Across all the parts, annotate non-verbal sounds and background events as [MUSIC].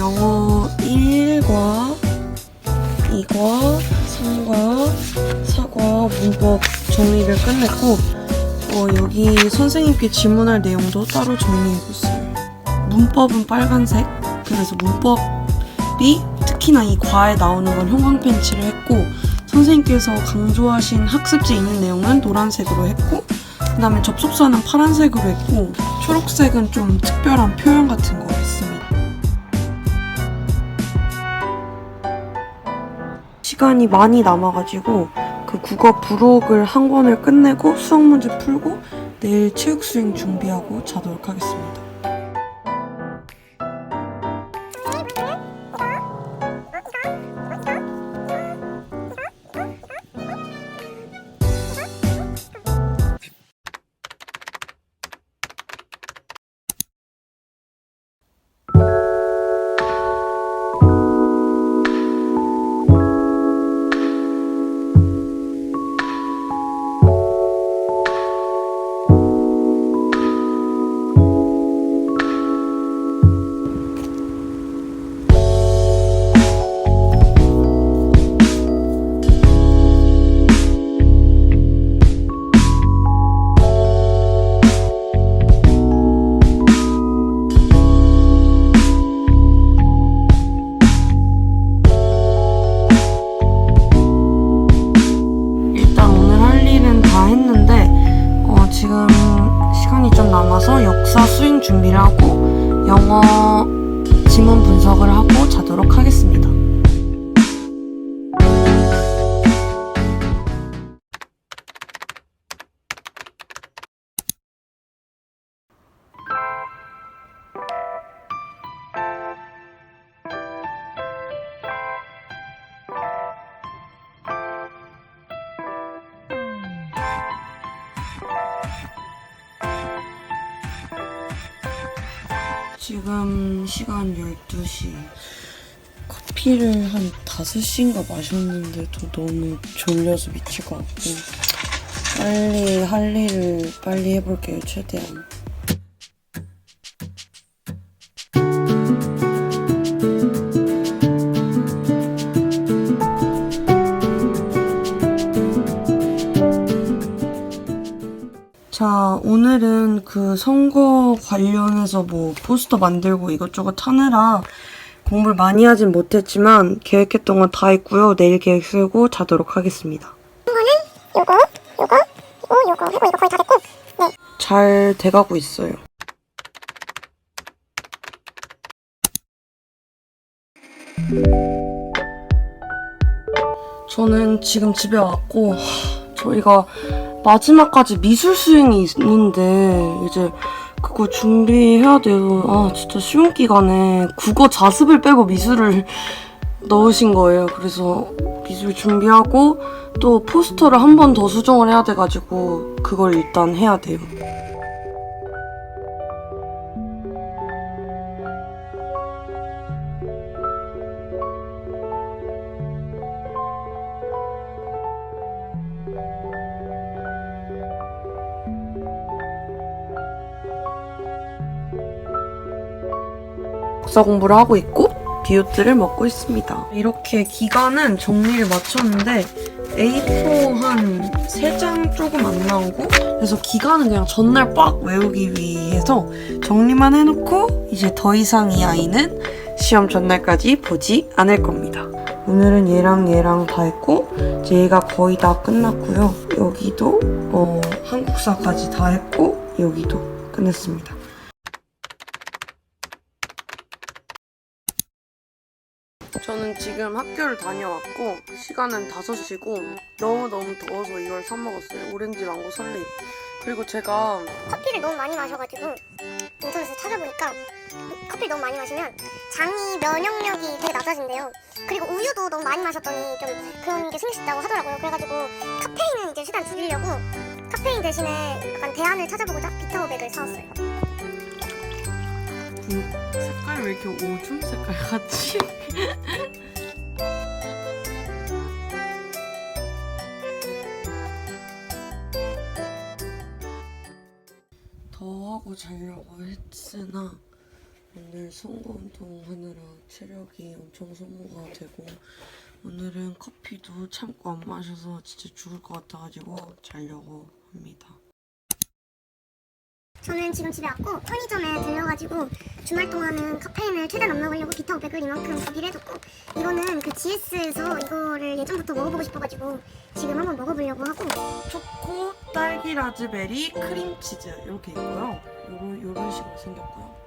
영어 1과 2과 3과 4과 문법 정리를 끝냈고 어, 여기 선생님께 질문할 내용도 따로 정리해뒀어요. 문법은 빨간색, 그래서 문법이 특히나 이 과에 나오는 건 형광 펜치를 했고 선생님께서 강조하신 학습지 있는 내용은 노란색으로 했고 그 다음에 접속사는 파란색으로 했고 초록색은 좀 특별한 표현 같은 거 시간이 많이 남아가지고 그 국어 부록을 한 권을 끝내고 수학 문제 풀고 내일 체육 수행 준비하고 자도록 하겠습니다. 남아서 역사 수행 준비를 하고 영어 지문 분석을 하고 자도록 하겠습니다. 지금 시간 12시. 커피를 한 5시인가 마셨는데도 너무 졸려서 미칠 것 같고. 빨리 할 일을 빨리 해볼게요, 최대한. 그 선거 관련해서 뭐 포스터 만들고 이것저것 하느라 공부를 많이 하진 못했지만 계획했던 건 다 했고요. 내일 계획 쓰고 자도록 하겠습니다. 요거, 요거, 요거, 요거 하고 이거 거의 다 됐고 네. 잘 돼가고 있어요. 저는 지금 집에 왔고 하, 저희가 마지막까지 미술 수행이 있는데 이제 그거 준비해야 돼요. 아 진짜 시험 기간에 국어 자습을 빼고 미술을 [LAUGHS] 넣으신 거예요. 그래서 미술 준비하고 또 포스터를 한 번 더 수정을 해야 돼가지고 그걸 일단 해야 돼요. 역사 공부를 하고 있고 비오트를 먹고 있습니다. 이렇게 기간은 정리를 마쳤는데 A4 한 3장 조금 안 나오고 그래서 기간은 그냥 전날 빡 외우기 위해서 정리만 해놓고 이제 더 이상 이 아이는 시험 전날까지 보지 않을 겁니다. 오늘은 얘랑 얘랑 다 했고 이제 얘가 거의 다 끝났고요. 여기도 어, 한국사까지 다 했고 여기도 끝냈습니다. 저는 지금 학교를 다녀왔고 시간은 5시고 너무너무 더워서 이걸 사 먹었어요. 오렌지 망고 설레. 그리고 제가 커피를 너무 많이 마셔가지고 인터넷에서 찾아보니까 커피를 너무 많이 마시면 장이 면역력이 되게 낮아진대요. 그리고 우유도 너무 많이 마셨더니 좀 그런 게 생길 수 있다고 하더라고요. 그래가지고 카페인은 이제 최대한 줄이려고 카페인 대신에 약간 대안을 찾아보고자 비타오백을 사왔어요. 음, 색깔이 왜 이렇게 오줌 색깔 같지? [LAUGHS] 더 하고 자려고 했으나 오늘 선거 운동 하느라 체력이 엄청 소모가 되고 오늘은 커피도 참고 안 마셔서 진짜 죽을 것 같아가지고 자려고 합니다. 저는 지금 집에 왔고 편의점에 들려가지고 주말 동안은 카페인을 최대한 안 먹으려고 비타 500을 이만큼 구비를 해뒀고 이거는 그 GS에서 이거를 예전부터 먹어보고 싶어가지고 지금 한번 먹어보려고 하고 초코, 딸기 라즈베리, 크림치즈 이렇게 있고요. 요런 식으로 생겼고요.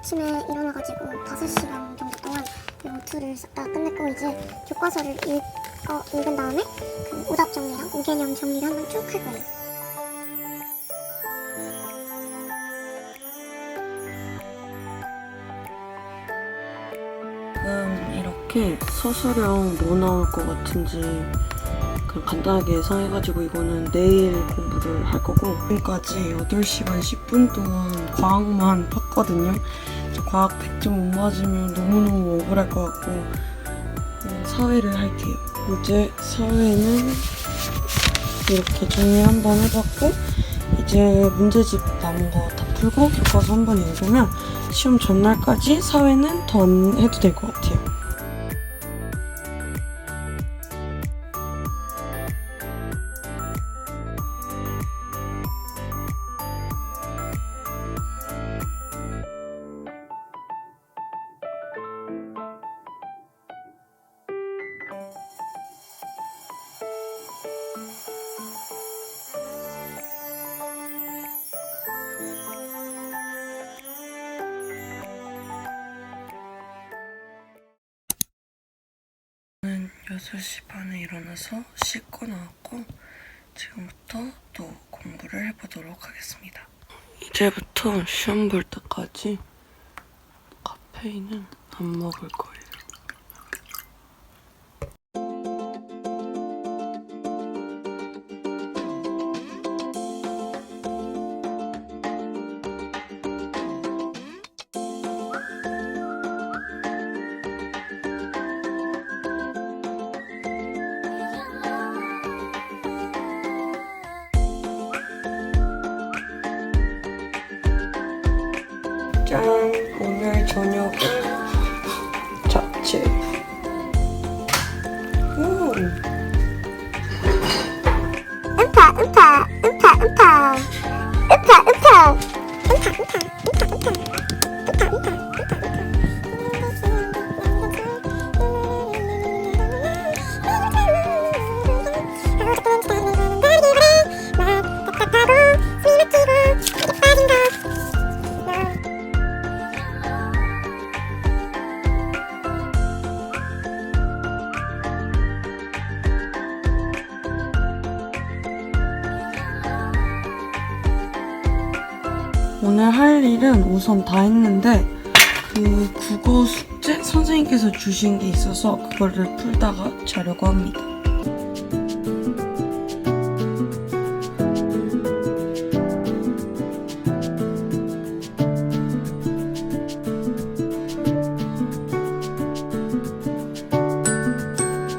아침에 일어나가지고 5시간 정도 동안 이 노트를 싹 다 끝냈고 이제 교과서를 읽 어, 읽은 다음에 그 오답 정리랑 오개념 정리를 한번 쭉 할 거예요. 지금 이렇게 서술형 뭐 나올 것 같은지 그냥 간단하게 예상해가지고 이거는 내일 공부를 할 거고 지금까지 8시간 10분 동안 과학만 봤거든요 저 과학 100점 못 맞으면 너무너무 억울할 것 같고 음, 사회를 할게요 이제 사회는 이렇게 정리 한번 해봤고 이제 문제집 남은 거 다 풀고 교과서 한번 읽으면 시험 전날까지 사회는 더안 해도 될 것 같아요. 저는 6시 반에 일어나서 씻고 나왔고 지금부터 또 공부를 해보도록 하겠습니다. 이제부터 시험 볼 때까지 카페인은 안 먹을 거예요. 짠! 오늘 저녁 잡채. 음. 음파, 음파, 음파, 음파. 음파, 음파. 음파, 음파, 음파. 오늘 할 일은 우선 다 했는데 그 국어 숙제 선생님께서 주신 게 있어서 그거를 풀다가 자려고 합니다.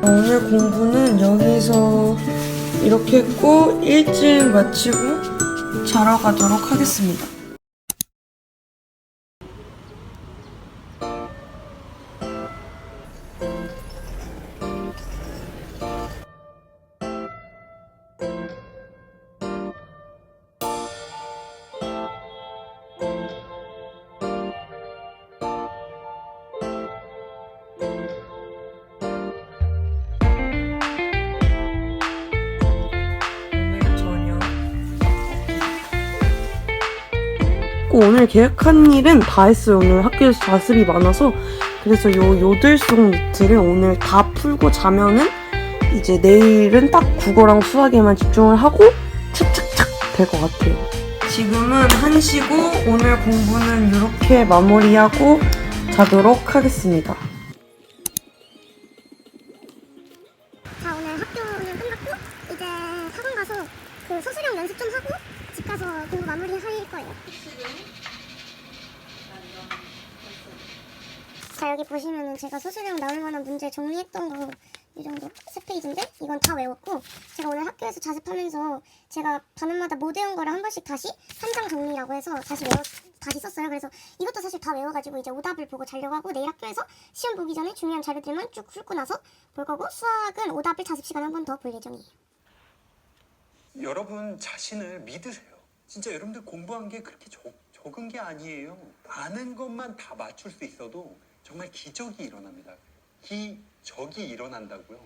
오늘 공부는 여기서 이렇게 했고 일찍 마치고 자러 가도록 하겠습니다. 오늘 계획한 일은 다 했어요. 오늘 학교에서 자습이 많아서 그래서 요 요들송 노트를 오늘 다 풀고 자면은 이제 내일은 딱 국어랑 수학에만 집중을 하고 착착착 될 것 같아요. 지금은 1시고 오늘 공부는 이렇게 마무리하고 자도록 하겠습니다. 자 오늘 학교는 끝났고 이제 학원 가서 그 서술형 연습 좀 하고 집 가서 공부 마무리 할 거예요. 자 여기 보시면은 제가 서술형 나올 만한 문제 정리했던 거 이 정도 세 페이지인데 이건 다 외웠고 제가 오늘 학교에서 자습하면서 제가 반음마다 못 외운 거를 한 번씩 다시 한 장 정리라고 해서 다시 외워 다시 썼어요. 그래서 이것도 사실 다 외워가지고 이제 오답을 보고 자려고 하고 내일 학교에서 시험 보기 전에 중요한 자료들만 쭉 훑고 나서 볼 거고 수학은 오답을 자습 시간 한 번 더 볼 예정이에요. 여러분 자신을 믿으세요. 진짜 여러분들 공부한 게 그렇게 적, 적은 게 아니에요. 아는 것만 다 맞출 수 있어도 정말 기적이 일어납니다. 기적이 일어난다고요.